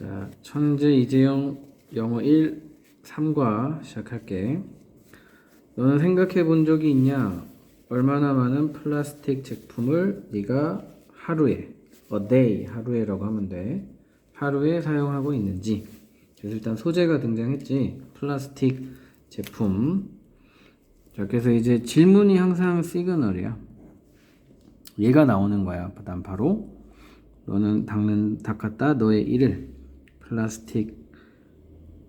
자, 천재 이재영 영어 1, 3과 시작할게. 너는 생각해 본 적이 있냐? 얼마나 많은 플라스틱 제품을 네가 하루에, a day, 하루에라고 하면 돼. 하루에 사용하고 있는지. 그래서 일단 소재가 등장했지. 플라스틱 제품. 자, 그래서 이제 질문이 항상 시그널이야. 얘가 나오는 거야. 그 다음 바로 너는 닦는 닦았다 너의 일을 플라스틱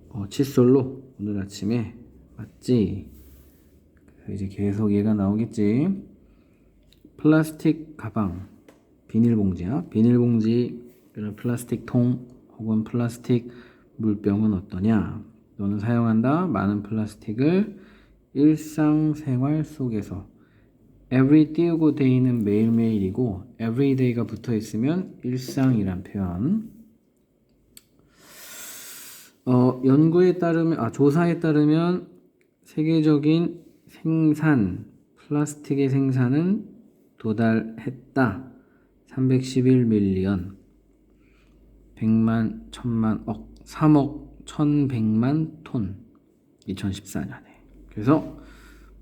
어, 칫솔로 오늘 아침에 맞지? 그래서 이제 계속 얘가 나오겠지. 플라스틱 가방, 비닐봉지야. 비닐봉지, 이런 플라스틱 통 혹은 플라스틱 물병은 어떠냐? 너는 사용한다 많은 플라스틱을 일상생활 속에서 every 띄우고 day는 매일매일이고 everyday가 붙어 있으면 일상이란 표현. 어, 연구에 따르면 아 조사에 따르면 세계적인 생산 플라스틱의 생산은 도달했다. 311 밀리언 100만, 1000만, 억, 3억 1100만 톤 2014년에. 그래서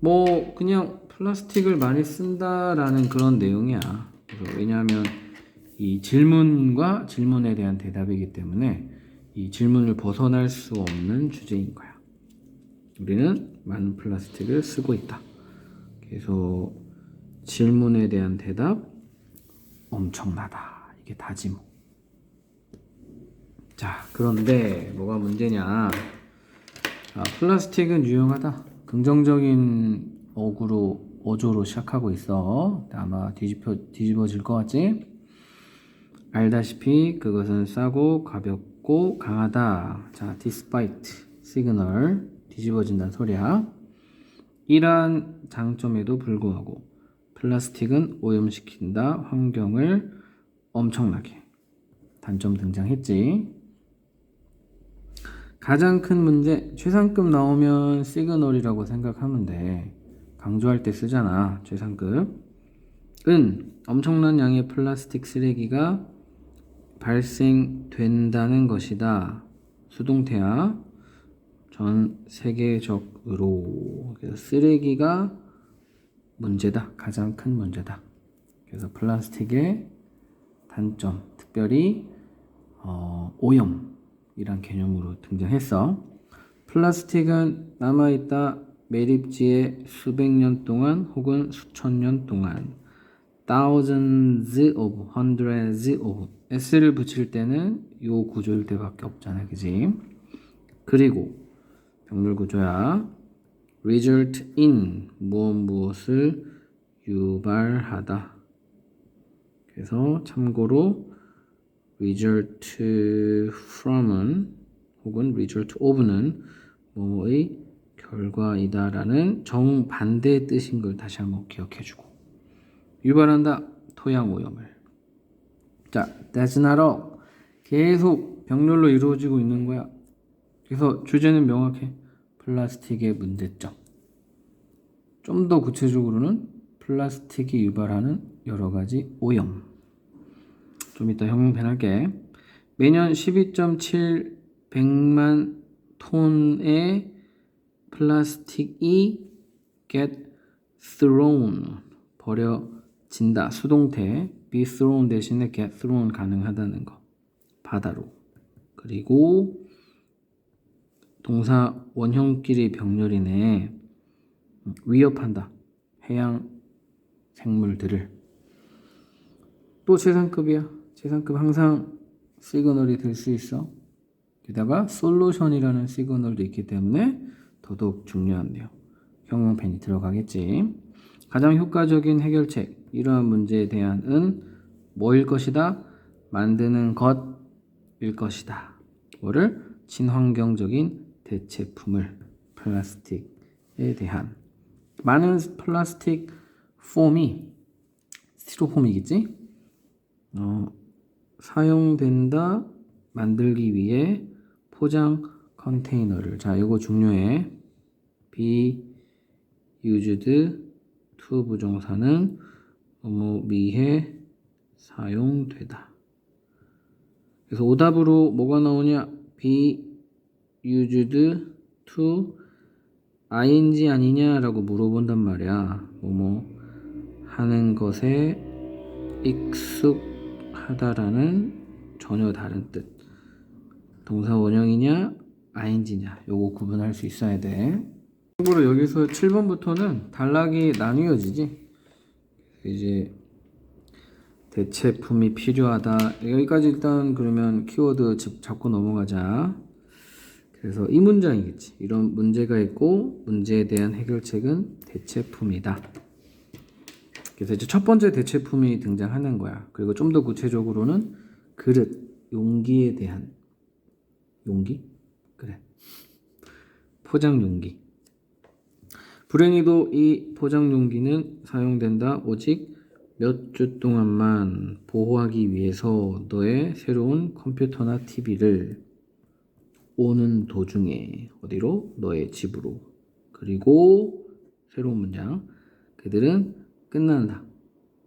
뭐 그냥 플라스틱을 많이 쓴다라는 그런 내용이야. 그래서 왜냐하면 이 질문과 질문에 대한 대답이기 때문에 이 질문을 벗어날 수 없는 주제인 거야. 우리는 많은 플라스틱을 쓰고 있다. 그래서 질문에 대한 대답 엄청나다. 이게 다지 뭐. 자, 그런데 뭐가 문제냐? 아, 플라스틱은 유용하다. 긍정적인 어구로 어조로 시작하고 있어. 아마 뒤집혀 뒤집어질 것 같지? 알다시피 그것은 싸고 가볍고 강하다. 자, despite 시그널 뒤집어진다는 소리야. 이러한 장점에도 불구하고 플라스틱은 오염시킨다. 환경을 엄청나게. 단점 등장했지. 가장 큰 문제, 최상급 나오면 시그널이라고 생각하면 돼. 강조할 때 쓰잖아. 최상급. 은 엄청난 양의 플라스틱 쓰레기가 발생된다는 것이다. 수동태야. 전 세계적으로. 그래서 쓰레기가 문제다. 가장 큰 문제다. 그래서 플라스틱의 단점, 특별히 어, 오염이란 개념으로 등장했어. 플라스틱은 남아있다 매립지에 수백 년 동안 혹은 수천 년 동안 thousands of, hundreds of s를 붙일 때는 요 구조일 때밖에 없잖아, 그지? 그리고 병렬 구조야. result in 무엇 무엇을 유발하다. 그래서 참고로 result from은 혹은 result of는 뭐의 결과이다라는 정반대의 뜻인 걸 다시 한번 기억해주고 유발한다 토양 오염을 자 all. 계속 병렬로 이루어지고 있는 거야. 그래서 주제는 명확해. 플라스틱의 문제점. 좀 더 구체적으로는 플라스틱이 유발하는 여러 가지 오염. 좀 이따 형용펜 할게. 매년 12.7 100만 톤의 플라스틱이 get thrown 버려진다. 수동태 be thrown 대신에 get thrown 가능하다는 거. 바다로. 그리고 동사 원형끼리 병렬이네. 위협한다. 해양 생물들을. 또 최상급이야. 최상급 항상 시그널이 될 수 있어. 게다가 솔루션이라는 시그널도 있기 때문에 더더욱 중요한데요. 형용펜이 들어가겠지. 가장 효과적인 해결책, 이러한 문제에 대한 은 뭐일 것이다? 만드는 것일 것이다. 뭐를? 친환경적인 대체품을 플라스틱에 대한 많은 플라스틱 폼이 스티로폼이겠지? 어, 사용된다 만들기 위해 포장 컨테이너를 자 이거 중요해 be used to 부정사는 뭐뭐 미해 사용되다 그래서 오답으로 뭐가 나오냐? be used to ing 아니냐라고 물어본단 말이야. 뭐뭐 하는 것에 익숙하다라는 전혀 다른 뜻. 동사 원형이냐, ing냐. 요거 구분할 수 있어야 돼. 참고로 여기서 7번부터는 단락이 나뉘어지지. 이제 대체품이 필요하다. 여기까지 일단 그러면 키워드 집- 잡고 넘어가자. 그래서 이 문장이겠지. 이런 문제가 있고 문제에 대한 해결책은 대체품이다. 그래서 이제 첫 번째 대체품이 등장하는 거야. 그리고 좀 더 구체적으로는 그릇, 용기에 대한 용기? 그래. 포장 용기. 불행히도 이 포장 용기는 사용된다. 오직 몇 주 동안만 보호하기 위해서 너의 새로운 컴퓨터나 TV를 오는 도중에 어디로? 너의 집으로. 그리고 새로운 문장. 그들은 끝난다.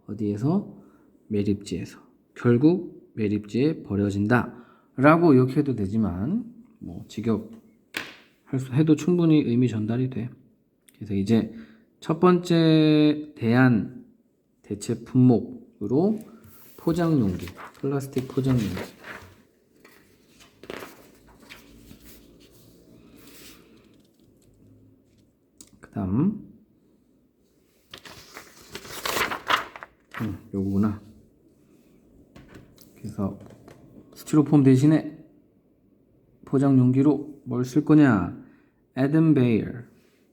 어디에서? 매립지에서. 결국 매립지에 버려진다. 라고 이렇게 해도 되지만 뭐 직역 해도 충분히 의미 전달이 돼. 그래서 이제 첫 번째 대안 대체 품목으로 포장 용기, 플라스틱 포장 용기. 그다음 음, 요거구나. 그래서 스티로폼 대신에 포장 용기로 뭘 쓸 거냐? 에든 베이어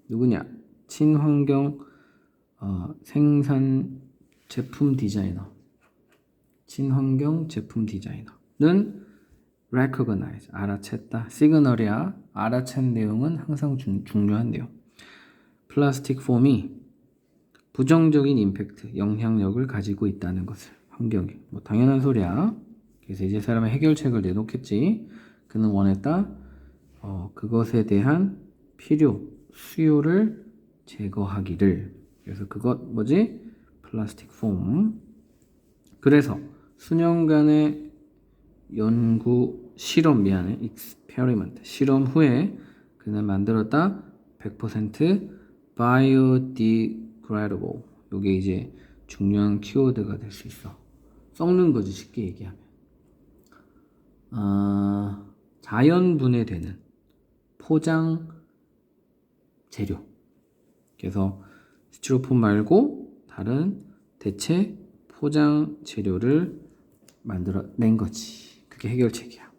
누구냐? 친환경 어, 생산 제품 디자이너. 친환경 제품 디자이너는 recognize 알아챘다. 시그널이야. 알아챈 내용은 항상 중, 중요한데요. 플라스틱 폼이 부정적인 임팩트, 영향력을 가지고 있다는 것을 환경에 뭐 당연한 소리야. 그래서 이제 사람의 해결책을 내놓겠지. 그는 원했다. 어, 그것에 대한 필요, 수요를 제거하기를. 그래서 그것 뭐지? 플라스틱 폼. 그래서 수년간의 연구 실험 미안해 experiment. 실험 후에 그는 만들었다 100% biodegradable. 요게 이제 중요한 키워드가 될 수 있어. 썩는 거지 쉽게 얘기하면. 아, 자연 분해되는 포장 재료. 그래서 스티로폼 말고 다른 대체 포장 재료를 만들어 낸 거지. 그게 해결책이야.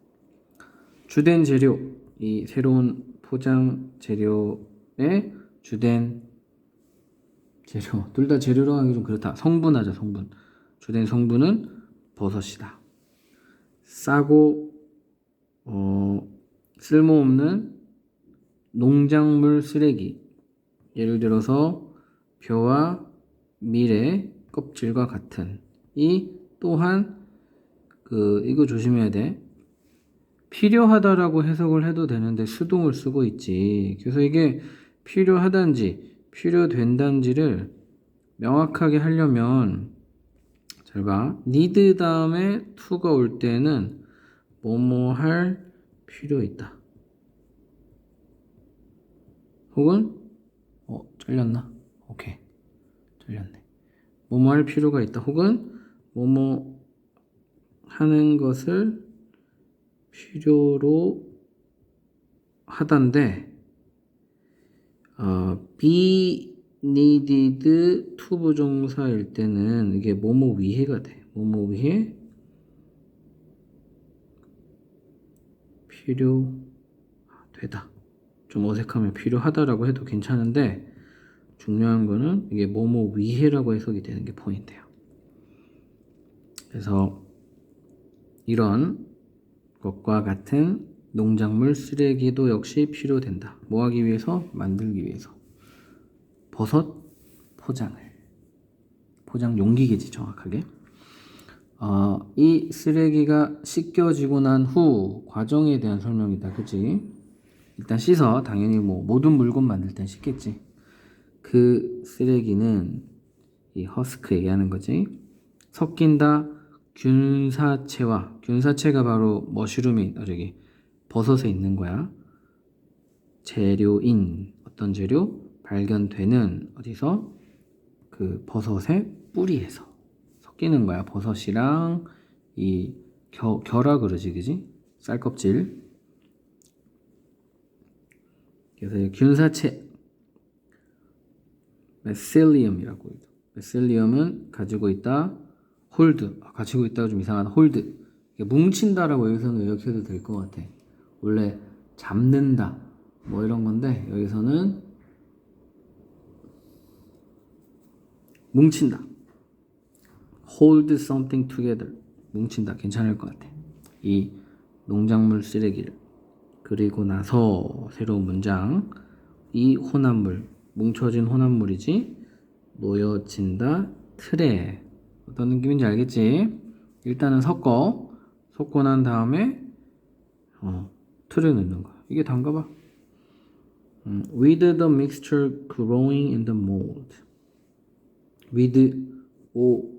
주된 재료, 이 새로운 포장 재료의 주된 재료, 둘 다 재료로 하기 좀 그렇다. 성분하자, 성분. 주된 성분은 버섯이다. 싸고, 어, 쓸모없는 농작물 쓰레기. 예를 들어서 벼와 밀의 껍질과 같은 이 또한 그 이거 조심해야 돼. 필요하다라고 해석을 해도 되는데 수동을 쓰고 있지. 그래서 이게 필요하단지 필요된단지를 명확하게 하려면 잘 봐. need 다음에 to가 올 때는 뭐뭐 할 필요 있다. 혹은 어 잘렸나? 오케이 잘렸네. 뭐뭐 할 필요가 있다. 혹은 뭐뭐 하는 것을 필요로 하단데 어, be needed to 부정사일 때는 이게 뭐뭐 위해가 돼. 뭐뭐 위해 필요되다. 좀 어색하면 필요하다라고 해도 괜찮은데 중요한 거는 이게 뭐뭐 위해라고 해석이 되는 게 포인트예요. 그래서 이런 것과 같은 농작물 쓰레기도 역시 필요된다. 뭐 하기 위해서? 만들기 위해서. 버섯 포장을. 포장 용기겠지, 정확하게. 어, 이 쓰레기가 씻겨지고 난 후 과정에 대한 설명이다. 그치? 일단 씻어. 당연히 뭐 모든 물건 만들 땐 씻겠지. 그 쓰레기는 이 허스크 얘기하는 거지. 섞인다, 균사체와 균사체가 바로 머쉬룸이 어, 저기 버섯에 있는 거야. 재료인 어떤 재료 발견되는 어디서 그 버섯의 뿌리에서 섞이는 거야. 버섯이랑 이 겨, 겨라 그러지, 그지? 쌀껍질. 그래서 이 균사체 메셀리움이라고 해요. 메셀리움은 가지고 있다 홀드 아, 가지고 있다가 좀 이상한 홀드 뭉친다라고 여기서는 의역해도 될 것 같아. 원래 잡는다 뭐 이런 건데 여기서는 뭉친다. hold something together 뭉친다 괜찮을 것 같아. 이 농작물 쓰레기를 그리고 나서 새로운 문장 이 혼합물 뭉쳐진 혼합물이지 놓여진다. 틀에. 어떤 느낌인지 알겠지? 일단은 섞어. 섞고 난 다음에 어, 틀에 넣는 거야. 이게 단가 봐. 음, with the mixture growing in the mold. with O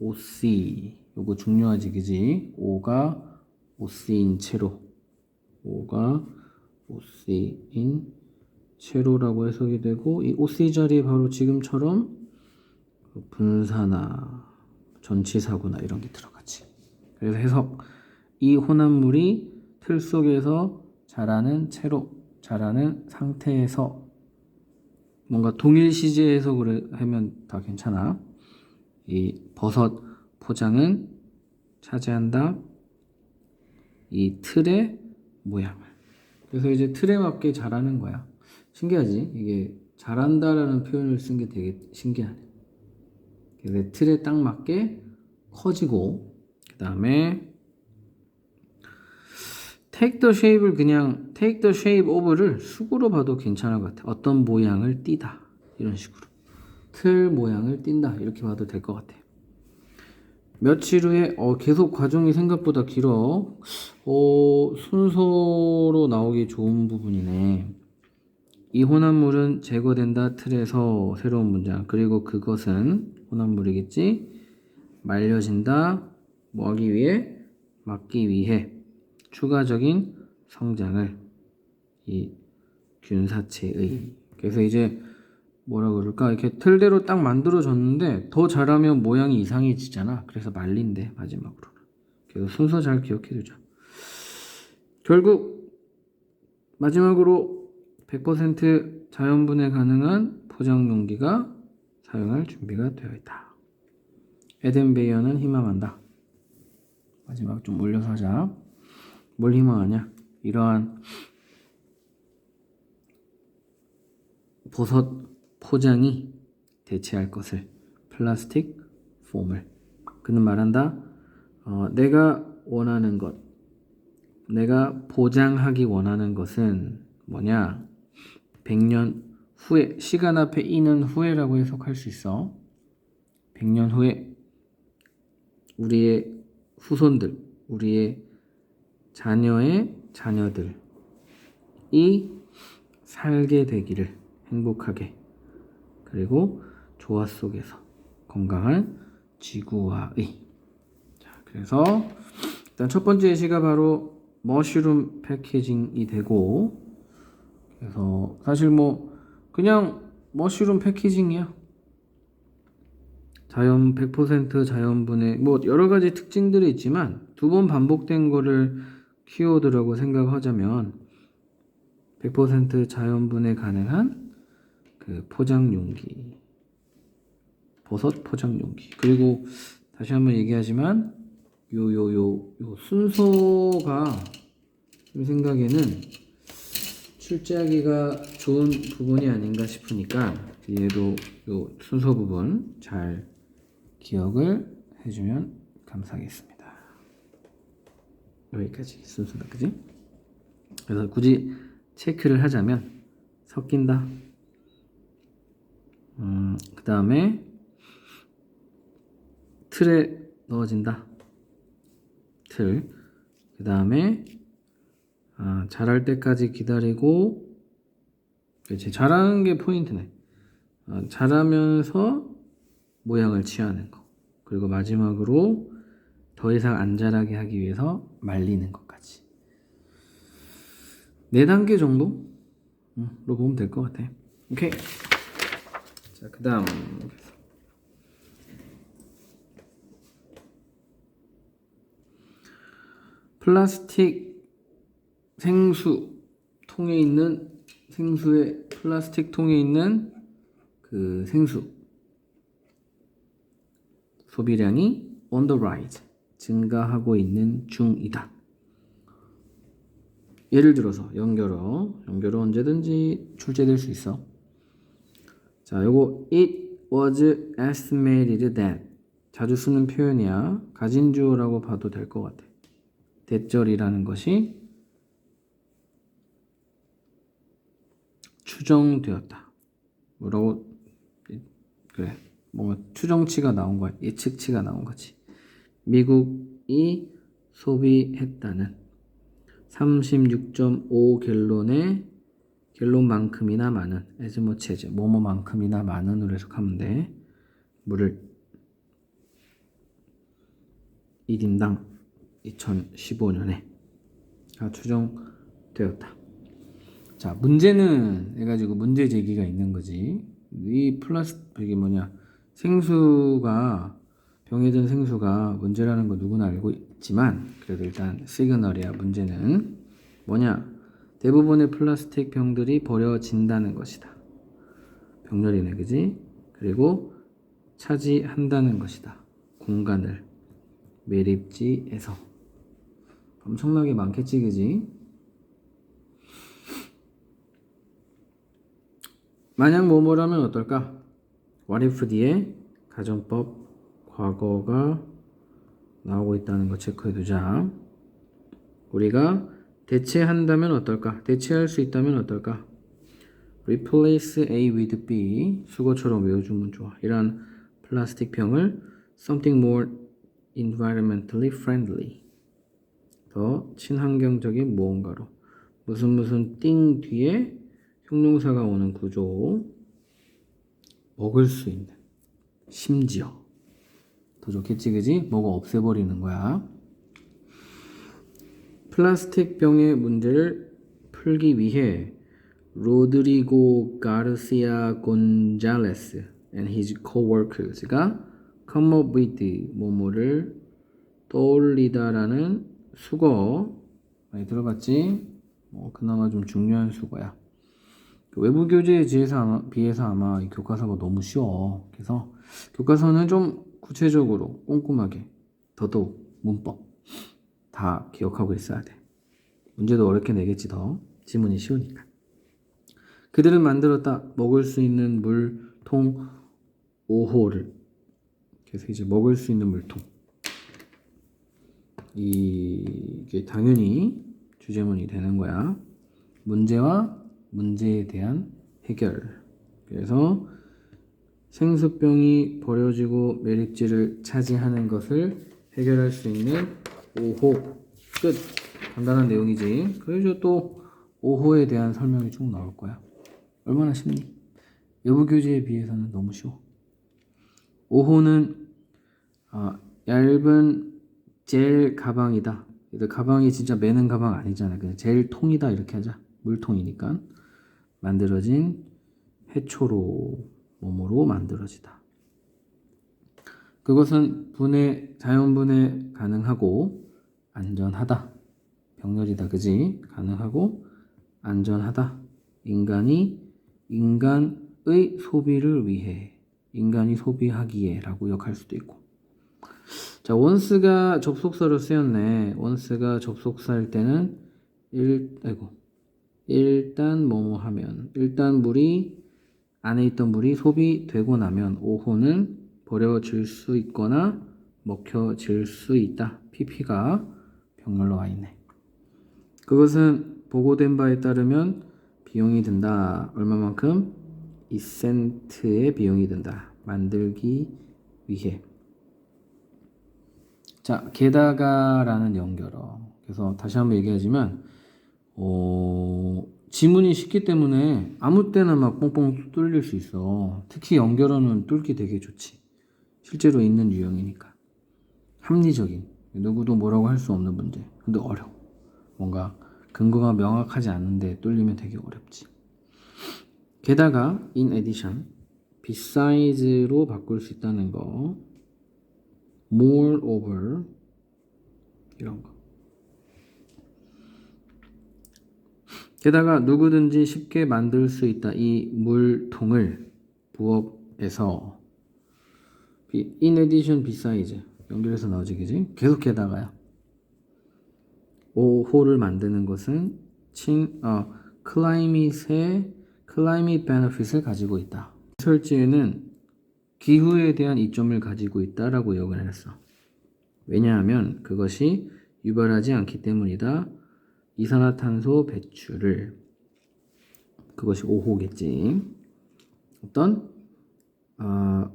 OC 요거 중요하지 그지? O가 OC인 채로. O가 OC인 채로라고 해석이 되고 이 OC 자리에 바로 지금처럼 그 분사나 전치사구나 이런 게 들어가지. 그래서 해석 이 혼합물이 틀 속에서 자라는 채로 자라는 상태에서 뭔가 동일 시제 해석을 하면 다 괜찮아. 이 버섯 포장은 차지한다. 이 틀의 모양을. 그래서 이제 틀에 맞게 자라는 거야. 신기하지? 이게 잘한다라는 표현을 쓴 게 되게 신기하네. 그래서 틀에 딱 맞게 커지고 그 다음에 take the shape을 그냥 take the shape of를 수구로 봐도 괜찮을 것 같아. 어떤 모양을 띠다 이런 식으로 틀 모양을 띈다 이렇게 봐도 될 것 같아. 며칠 후에 어, 계속 과정이 생각보다 길어. 어, 순서로 나오기 좋은 부분이네. 이 혼합물은 제거된다 틀에서 새로운 문장. 그리고 그것은 혼합물이겠지? 말려진다 뭐 하기 위해? 막기 위해. 추가적인 성장을. 이 균사체의. 그래서 이제 뭐라 그럴까? 이렇게 틀대로 딱 만들어졌는데 더 잘하면 모양이 이상해지잖아. 그래서 말린대 마지막으로. 그래서 순서 잘 기억해 두자. 결국 마지막으로 100% 자연분해 가능한 포장 용기가 사용할 준비가 되어 있다. 에덴 베이어는 희망한다. 마지막 좀 올려서 하자. 뭘 희망하냐? 이러한 버섯 포장이 대체할 것을 플라스틱 폼을 그는 말한다. 어, 내가 원하는 것, 내가 보장하기 원하는 것은 뭐냐? 100년 후에 시간 앞에 이는 후에라고 해석할 수 있어. 100년 후에 우리의 후손들, 우리의 자녀의 자녀들이 살게 되기를 행복하게 그리고 조화 속에서 건강한 지구와의 자, 그래서 일단 첫 번째 예시가 바로 머쉬룸 패키징이 되고 그래서 사실 뭐 그냥 머쉬룸 패키징이야. 자연 100% 자연분해 뭐 여러 가지 특징들이 있지만 두 번 반복된 거를 키워드라고 생각하자면 100% 자연분해 가능한 그 포장 용기 버섯 포장 용기 그리고 다시 한번 얘기하지만 요 요 요 요 순서가 제 생각에는 출제하기가 좋은 부분이 아닌가 싶으니까 뒤에도 요 순서 부분 잘 기억을 해주면 감사하겠습니다. 여기까지 순서다, 그지? 그래서 굳이 체크를 하자면 섞인다. 음, 그 다음에 틀에 넣어진다. 틀. 그 다음에 아, 자랄 때까지 기다리고 그렇지 자라는 게 포인트네 아, 자라면서 모양을 취하는 거 그리고 마지막으로 더 이상 안 자라게 하기 위해서 말리는 것까지. 네 단계 정도로 보면 될 것 같아. 오케이. 자, 그 다음. 플라스틱 생수 통에 있는 생수의 플라스틱 통에 있는 그 생수 소비량이 on the rise 증가하고 있는 중이다. 예를 들어서 연결어 연결어 언제든지 출제될 수 있어. 자, 요거 it was estimated that 자주 쓰는 표현이야. 가진 주어라고 봐도 될 것 같아. 대절이라는 것이 추정되었다. 뭐라고 그래 뭔가 추정치가 나온 거야. 예측치가 나온 거지. 미국이 소비했다는 36.5 갤론의 갤론만큼이나 많은 에즈모체즈 뭐뭐만큼이나 많은으로 해석하면 돼. 물을 1인당 2015년에 가 추정되었다. 자, 문제는 해가지고 문제 제기가 있는 거지. 이 플러스 이게 뭐냐 생수가 병에 든 생수가 문제라는 거 누구나 알고 있지만 그래도 일단 시그널이야 문제는 뭐냐 대부분의 플라스틱 병들이 버려진다는 것이다. 병렬이네 그지? 그리고 차지한다는 것이다. 공간을 매립지에서 엄청나게 많겠지 그지? 만약 뭐뭐라면 어떨까? What if 뒤에 가정법 과거가 나오고 있다는 거 체크해 두자. 우리가 대체한다면 어떨까? 대체할 수 있다면 어떨까? Replace A with B 수거처럼 외워주면 좋아. 이런 플라스틱 병을 something more environmentally friendly 더 친환경적인 무언가로 무슨 무슨 띵 뒤에 형용사가 오는 구조 먹을 수 있는 심지어 더 좋겠지 그지? 뭐가 없애버리는 거야 플라스틱 병의 문제를 풀기 위해 로드리고 가르시아 곤잘레스 and his co-workers가 come up with 뭐뭐를 떠올리다라는 수거 많이 들어봤지? 뭐 그나마 좀 중요한 수거야. 그 외부 교재에 비해서 아마, 비해서 아마 이 교과서가 너무 쉬워. 그래서 교과서는 좀 구체적으로 꼼꼼하게 더더욱 문법 다 기억하고 있어야 돼. 문제도 어렵게 내겠지 더. 지문이 쉬우니까. 그들은 만들었다. 먹을 수 있는 물통 5호를. 그래서 이제 먹을 수 있는 물통. 이게 당연히 주제문이 되는 거야. 문제와 문제에 대한 해결. 그래서 생수병이 버려지고 매립지를 차지하는 것을 해결할 수 있는 5호. 끝. 간단한 내용이지. 그래서 또 5호에 대한 설명이 쭉 나올 거야. 얼마나 쉽니? 외부 교재에 비해서는 너무 쉬워. 5호는 아, 얇은 젤 가방이다. 가방이 진짜 매는 가방 아니잖아. 그냥 젤 통이다 이렇게 하자. 물통이니까 만들어진 해초로 몸으로 만들어지다. 그것은 분해 자연 분해 가능하고 안전하다. 병렬이다, 그지? 가능하고 안전하다. 인간이 인간의 소비를 위해 인간이 소비하기에라고 역할 수도 있고. 자, 원스가 접속사로 쓰였네. 원스가 접속사일 때는 일, 아이고. 일단 뭐뭐 하면 일단 물이 안에 있던 물이 소비되고 나면 5호는 버려질 수 있거나 먹혀질 수 있다. PP가 병렬로 와 있네. 그것은 보고된 바에 따르면 비용이 든다. 얼마만큼? 2센트의 비용이 든다. 만들기 위해. 자, 게다가라는 연결어. 그래서 다시 한번 얘기하지만, 어, 지문이 쉽기 때문에 아무 때나 막 뻥뻥 뚫릴 수 있어. 특히 연결어는 뚫기 되게 좋지. 실제로 있는 유형이니까. 합리적인 누구도 뭐라고 할 수 없는 문제. 근데 어려워. 뭔가 근거가 명확하지 않은데 뚫리면 되게 어렵지. 게다가 in addition, besides,로 바꿀 수 있다는 거. moreover 이런 거. 게다가 누구든지 쉽게 만들 수 있다. 이 물통을 부업에서 비- in addition besides 연결해서 나오지 그지? 계속 게다가요. 5호를 만드는 것은 친, 어, 클라이밋의 클라이밋 베너핏을 가지고 있다. 설지에는 기후에 대한 이점을 가지고 있다라고 역을 했어. 왜냐하면 그것이 유발하지 않기 때문이다. 이산화탄소 배출을 그것이 5호겠지. 어떤 어,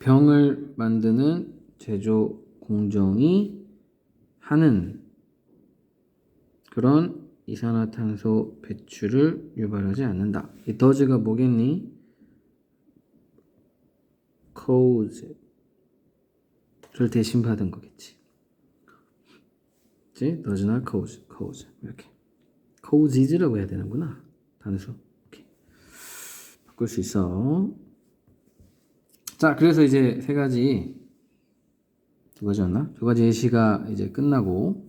병을 만드는 제조 공정이 하는 그런 이산화탄소 배출을 유발하지 않는다. 이 더즈가 뭐겠니? cause를 대신 받은 거겠지. 그치? does not cause, cause 이렇게 causes라고 해야 되는구나. 단수. 오케이. 바꿀 수 있어. 자, 그래서 이제 세 가지 두 가지였나? 두 가지 예시가 이제 끝나고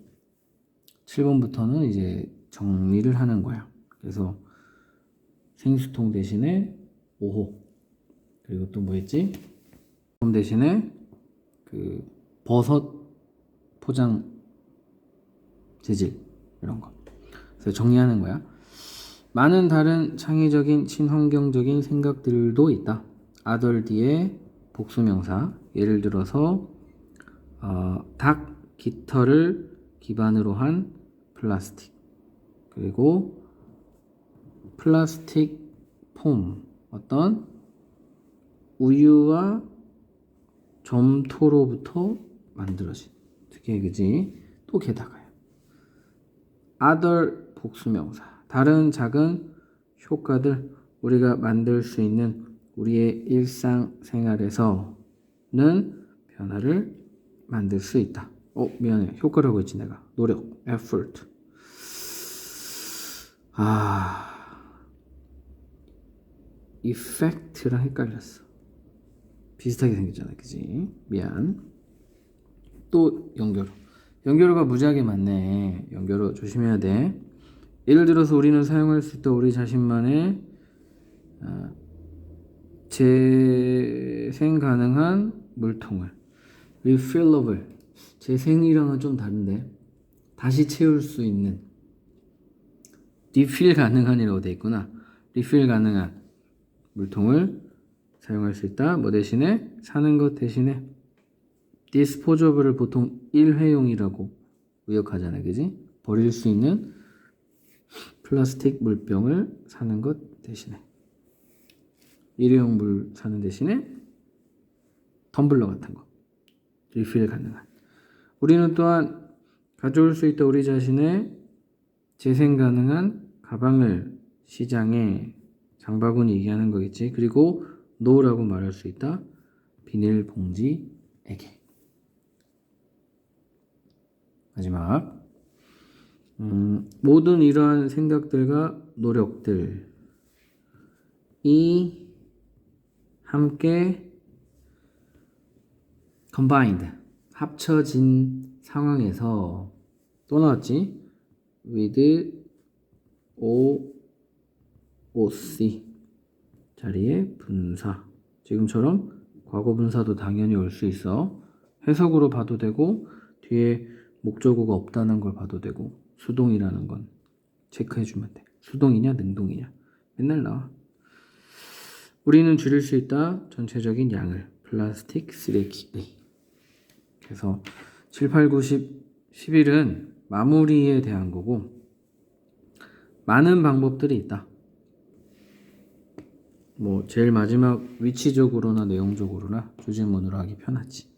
7번부터는 이제 정리를 하는 거야. 그래서 생수통 대신에 5호 그리고 또 뭐였지? 그 대신에 그 버섯 포장 재질 이런 거. 그래서 정리하는 거야. 많은 다른 창의적인 친환경적인 생각들도 있다. 아덜 뒤에 복수명사. 예를 들어서 어, 닭 깃털을 기반으로 한 플라스틱. 그리고 플라스틱 폼. 어떤 우유와 점토로부터 만들어진. 특히 그지? 또 게다가요. Other 복수명사. 다른 작은 효과들 우리가 만들 수 있는 우리의 일상 생활에서는 변화를 만들 수 있다. 어, 미안해. 효과라고 했지 내가. 노력, effort. 아, effect랑 헷갈렸어. 비슷하게 생겼잖아, 그지? 미안. 또 연결어. 연결어가 무지하게 많네. 연결어 조심해야 돼. 예를 들어서 우리는 사용할 수 있다 우리 자신만의 어, 재생 가능한 물통을 refillable 재생이랑은 좀 다른데 다시 채울 수 있는 refill 가능한이라고 돼 있구나 refill 가능한 물통을 사용할 수 있다 뭐 대신에 사는 것 대신에 disposable을 보통 일회용이라고 의역하잖아 그지? 버릴 수 있는 플라스틱 물병을 사는 것 대신에 일회용 물 사는 대신에 텀블러 같은 거 리필 가능한. 우리는 또한 가져올 수 있다. 우리 자신의 재생 가능한 가방을 시장에 장바구니 얘기하는 거겠지. 그리고 노라고 말할 수 있다. 비닐봉지에게 마지막. 음, 모든 이러한 생각들과 노력들이 함께 combined 합쳐진 상황에서 또 나왔지? with o oc 자리에 분사. 지금처럼 과거 분사도 당연히 올 수 있어. 해석으로 봐도 되고 뒤에 목적어가 없다는 걸 봐도 되고 수동이라는 건 체크해 주면 돼. 수동이냐 능동이냐 맨날 나와. 우리는 줄일 수 있다 전체적인 양을 플라스틱 쓰레기의. 그래서 7, 8, 9, 10, 11은 마무리에 대한 거고 많은 방법들이 있다. 뭐 제일 마지막 위치적으로나 내용적으로나 주제문으로 하기 편하지.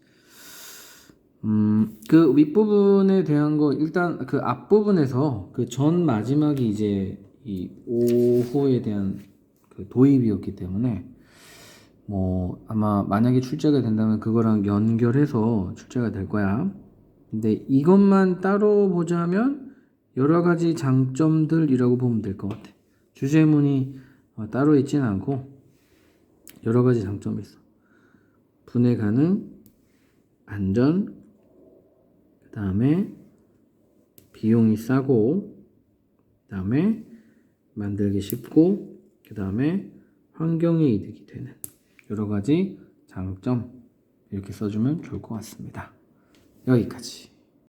음, 그 윗부분에 대한 거 일단 그 앞부분에서 그 전 마지막이 이제 이 5호에 대한 그 도입이었기 때문에 뭐 아마 만약에 출제가 된다면 그거랑 연결해서 출제가 될 거야. 근데 이것만 따로 보자면 여러 가지 장점들이라고 보면 될 것 같아. 주제문이 어, 따로 있지는 않고 여러 가지 장점이 있어. 분해 가능, 안전, 그 다음에 비용이 싸고, 그 다음에 만들기 쉽고, 그 다음에 환경에 이득이 되는 여러 가지 장점 이렇게 써주면 좋을 것 같습니다. 여기까지.